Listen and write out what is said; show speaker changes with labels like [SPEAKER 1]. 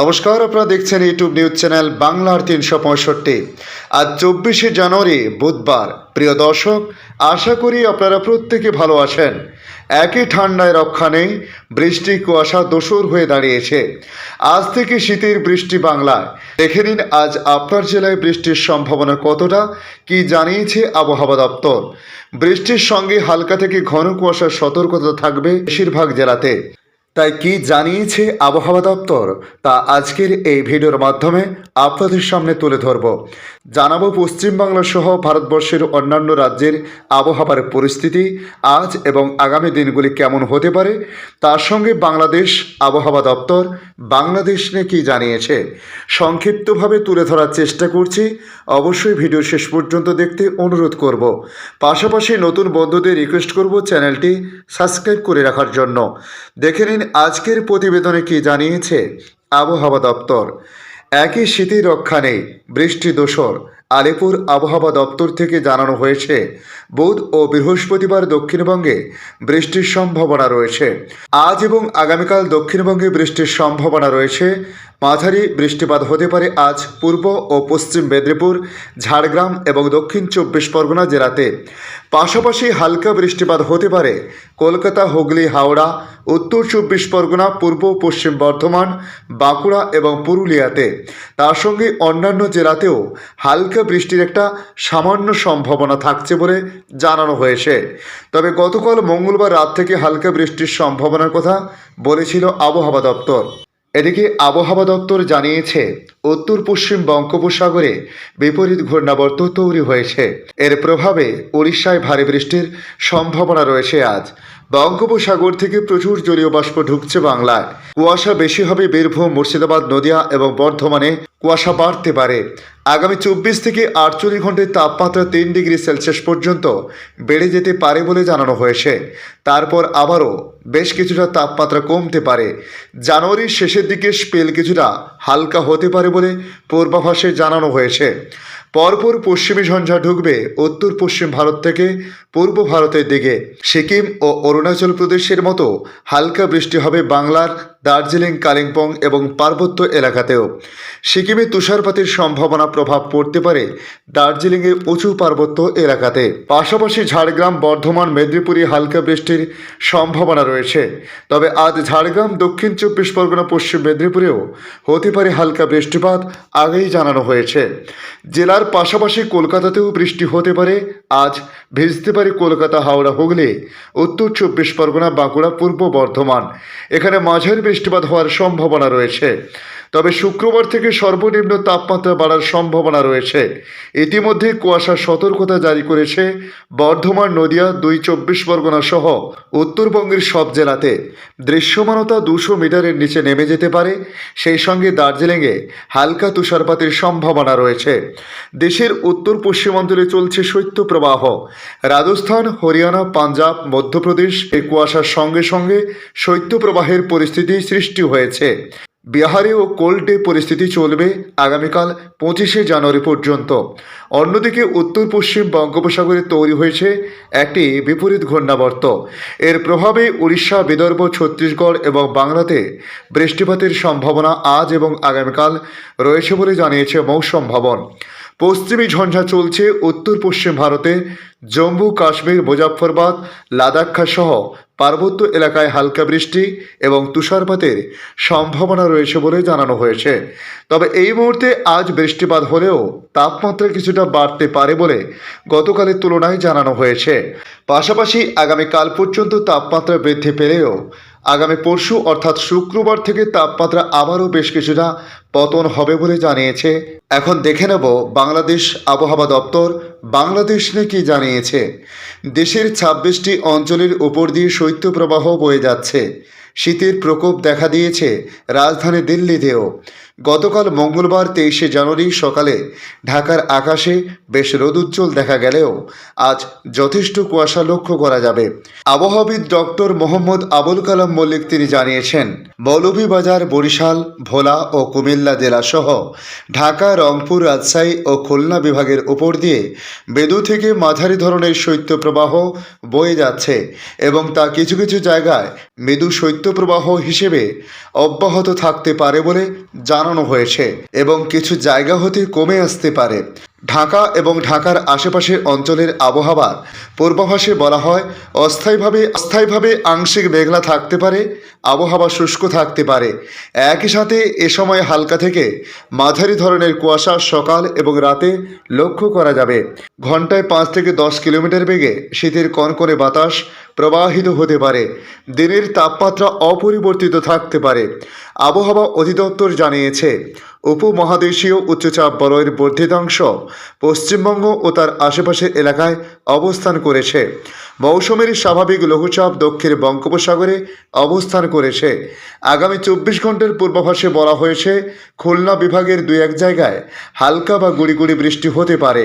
[SPEAKER 1] নমস্কার, আপনারা দেখছেন ইউটিউব নিউজ চ্যানেল বাংলার তিনশো পঁয়ষট্টি। আজ চব্বিশে জানুয়ারি, বুধবার। প্রিয় দর্শক, আশা করি আপনারা প্রত্যেকে ভালো আছেন। একই ঠান্ডায় রক্ষা নেই, বৃষ্টি, কুয়াশা দোসর হয়ে দাঁড়িয়েছে। আজ থেকে শীতের বৃষ্টি বাংলায়। দেখে নিন, আজ আপনার জেলায় বৃষ্টির সম্ভাবনা কতটা, কি জানিয়েছে আবহাওয়া দপ্তর। বৃষ্টির সঙ্গে হালকা থেকে ঘন কুয়াশার সতর্কতা থাকবে বেশিরভাগ জেলাতে। তাই কি জানিয়েছে আবহাওয়া দপ্তর? তা আজকের এই ভিডিওর মাধ্যমে আপনাদের সামনে তুলে ধরব। জানাব পশ্চিমবাংলা সহ ভারতবর্ষের অন্যান্য রাজ্যের আবহাওয়ার পরিস্থিতি, আজ এবং আগামী দিনগুলি কেমন হতে পারে? তার সঙ্গে বাংলাদেশ আবহাওয়া দপ্তর বাংলাদেশ নিয়ে কী জানিয়েছে? সংক্ষিপ্তভাবে তুলে ধরার চেষ্টা করছি। অবশ্যই ভিডিও শেষ পর্যন্ত দেখতে অনুরোধ করব। পাশাপাশি নতুন বন্ধুদের রিকোয়েস্ট করব চ্যানেলটি সাবস্ক্রাইব করে রাখার জন্য। দেখে নিন আজকের প্রতিবেদনে কি জানিয়েছে আবহাওয়া দপ্তর? একই শীতের রক্ষা নেই, বৃষ্টি দোষর আলিপুর আবহাওয়া দপ্তর থেকে জানানো হয়েছে, বুধ ও বৃহস্পতিবার দক্ষিণবঙ্গে বৃষ্টির সম্ভাবনা রয়েছে। আজ এবং আগামীকাল দক্ষিণবঙ্গে বৃষ্টির সম্ভাবনা রয়েছে মাঝারি বৃষ্টিপাত হতে পারে আজ পূর্ব ও পশ্চিম মেদিনীপুর, ঝাড়গ্রাম এবং দক্ষিণ চব্বিশ পরগনা জেলাতে। পাশাপাশি হালকা বৃষ্টিপাত হতে পারে কলকাতা, হুগলি, হাওড়া, উত্তর চব্বিশ পরগনা, পূর্ব পশ্চিম বর্ধমান, বাঁকুড়া এবং পুরুলিয়াতে। তার সঙ্গে অন্যান্য জেলাতেও হালকা বৃষ্টির একটা সামান্য সম্ভাবনা থাকছে বলে জানানো হয়েছে। তবে গতকাল মঙ্গলবার রাত থেকে হালকা বৃষ্টির সম্ভাবনার কথা বলেছিল আবহাওয়া দপ্তর। এদিকে আবহাওয়া দপ্তর জানিয়েছে, উত্তর পশ্চিম বঙ্গোপসাগরে বিপরীত ঘূর্ণাবর্ত তৈরি হয়েছে। এর প্রভাবে উড়িষ্যায় ভারী বৃষ্টির সম্ভাবনা রয়েছে আজ। বঙ্গোপসাগর থেকে প্রচুর জলীয় বাষ্প ঢুকছে বাংলায়। কুয়াশা বেশি হবে বীরভূম, মুর্শিদাবাদ, নদিয়া এবং বর্ধমানে কুয়াশা বাড়তে পারে। আগামী চব্বিশ থেকে আটচল্লিশ ঘন্টায় তাপমাত্রা তিন ডিগ্রি সেলসিয়াস পর্যন্ত বেড়ে যেতে পারে বলে জানানো হয়েছে। তারপর আবারও বেশ কিছুটা তাপমাত্রা কমতে পারে। জানুয়ারির শেষের দিকে স্পেল কিছুটা হালকা হতে পারে বলে পূর্বাভাসে জানানো হয়েছে। পরপর পশ্চিমী ঝঞ্ঝা ঢুকবে উত্তর পশ্চিম ভারত থেকে পূর্ব ভারতের দিকে। সিকিম ও অরুণাচল প্রদেশের মতো হালকা বৃষ্টি হবে বাংলার দার্জিলিং, কালিম্পং এবং পার্বত্য এলাকাতেও। সিকিমে তুষারপাতের সম্ভাবনা প্রভাব পড়তে পারে দার্জিলিংয়ের উঁচু পার্বত্য এলাকাতে। পাশাপাশি ঝাড়গ্রাম, বর্ধমান, মেদিনীপুরে হালকা বৃষ্টির সম্ভাবনা রয়েছে। তবে আজ ঝাড়গ্রাম, দক্ষিণ চব্বিশ পরগনা, পশ্চিম মেদিনীপুরেও হতে পারে হালকা বৃষ্টিপাত, আগেই জানানো হয়েছে। জেলার পাশাপাশি কলকাতাতেও বৃষ্টি হতে পারে। আজ ভিজতে পারে কলকাতা, হাওড়া, হুগলি, উত্তর চব্বিশ পরগনা, বাঁকুড়া, পূর্ব বর্ধমান। এখানে মাঝারি বৃষ্টিপাত হওয়ার সম্ভাবনা রয়েছে। তবে শুক্রবার থেকে সর্বনিম্ন তাপমাত্রা বাড়ার সম্ভাবনা রয়েছে। ইতিমধ্যে কুয়াশার সতর্কতা জারি করেছে বর্ধমান, নদিয়া, দুই চব্বিশ পরগনা সহ উত্তরবঙ্গের সব জেলাতে। দৃশ্যমানতা দুশো মিটারের নিচে নেমে যেতে পারে। সেই সঙ্গে দার্জিলিংয়ে হালকা তুষারপাতের সম্ভাবনা রয়েছে। দেশের উত্তর পশ্চিমাঞ্চলে চলছে শৈত্যপ্রবাহ রাজস্থান, হরিয়ানা, পাঞ্জাব, মধ্যপ্রদেশ এই কুয়াশার সঙ্গে সঙ্গে শৈত্যপ্রবাহের পরিস্থিতি সৃষ্টি হয়েছে। বিহারে ও ডে পরিস্থিতি চলবে আগামীকাল পঁচিশে জানুয়ারি পর্যন্ত। অন্যদিকে উত্তর পশ্চিম বঙ্গোপসাগরে তৈরি হয়েছে একটি বিপরীত ঘূর্ণাবর্ত। এর প্রভাবে উড়িষ্যা, বিদর্ভ, ছত্তিশগড় এবং বাংলাতে বৃষ্টিপাতের সম্ভাবনা আজ এবং আগামীকাল রয়েছে বলে জানিয়েছে মৌসুম ভবন। পশ্চিমী ঝঞ্ঝা চলছে উত্তর পশ্চিম ভারতে, জম্মু, কাশ্মীর মুজাফরবাদ লাদাখা সহ পার্বত্য এলাকায় হালকা বৃষ্টি এবং তুষারপাতের সম্ভাবনা রয়েছে বলে জানানো হয়েছে। তবে এই মুহূর্তে আজ বৃষ্টিপাত হলেও তাপমাত্রা কিছুটা বাড়তে পারে বলে গতকালের তুলনায় জানানো হয়েছে। পাশাপাশি আগামীকাল পর্যন্ত তাপমাত্রা বৃদ্ধি পেলেও আগামী পরশু অর্থাৎ শুক্রবার থেকে তাপমাত্রা আবারও বেশ কিছুটা পতন হবে বলে জানিয়েছে। এখন দেখে নেব বাংলাদেশ আবহাওয়া দপ্তর। বাংলাদেশ নাকি জানিয়েছে? দেশের ছাব্বিশটি অঞ্চলের উপর দিয়ে শৈত্যপ্রবাহ বয়ে যাচ্ছে। শীতের প্রকোপ দেখা দিয়েছে রাজধানী দিল্লিতেও। গতকাল মঙ্গলবার তেইশে জানুয়ারি সকালে ঢাকার আকাশে বেশ রোদুজ্জ্বল দেখা গেলেও আজ যথেষ্ট কুয়াশা লক্ষ্য করা যাবে। আবহাওয়াবিদ ডক্টর মোহাম্মদ আবুল কালাম মল্লিক তিনি জানিয়েছেন, মৌলভীবাজার, বরিশাল, ভোলা ও কুমিল্লা জেলাসহ ঢাকা, রংপুর, রাজশাহী ও খুলনা বিভাগের উপর দিয়ে বেদু থেকে মাঝারি ধরনের শৈত্যপ্রবাহ বয়ে যাচ্ছে এবং তা কিছু কিছু জায়গায় মৃদু শৈত্যপ্রবাহ হিসেবে অব্যাহত থাকতে পারে বলে জানানো হয়েছে এবং কিছু জায়গা হতে কমে আসতে পারে। ঢাকা এবং ঢাকার আশেপাশের অঞ্চলের আবহাওয়ার পূর্বাভাসে বলা হয়, অস্থায়ীভাবে অস্থায়ীভাবে আংশিক মেঘলা থাকতে পারে, আবহাওয়া শুষ্ক থাকতে পারে। একই সাথে এ সময় হালকা থেকে মাঝারি ধরনের কুয়াশা সকাল এবং রাতে লক্ষ্য করা যাবে। ঘন্টায় পাঁচ থেকে দশ কিলোমিটার বেগে শীতের কনকনে বাতাস প্রবাহিত হতে পারে। দিনের তাপমাত্রা অপরিবর্তিত থাকতে পারে। আবহাওয়া অধিদপ্তর জানিয়েছে উপমহাদেশীয় উচ্চচাপ বলয়ের বর্ধিতাংশ পশ্চিমবঙ্গ ও তার আশেপাশের এলাকায় অবস্থান করেছে। মৌসুমের স্বাভাবিক লঘুচাপ দক্ষিণ বঙ্গোপসাগরে অবস্থান করেছে। আগামী চব্বিশ ঘণ্টার পূর্বাভাসে বলা হয়েছে, খুলনা বিভাগের দুই এক জায়গায় হালকা বা গুড়ি বৃষ্টি হতে পারে।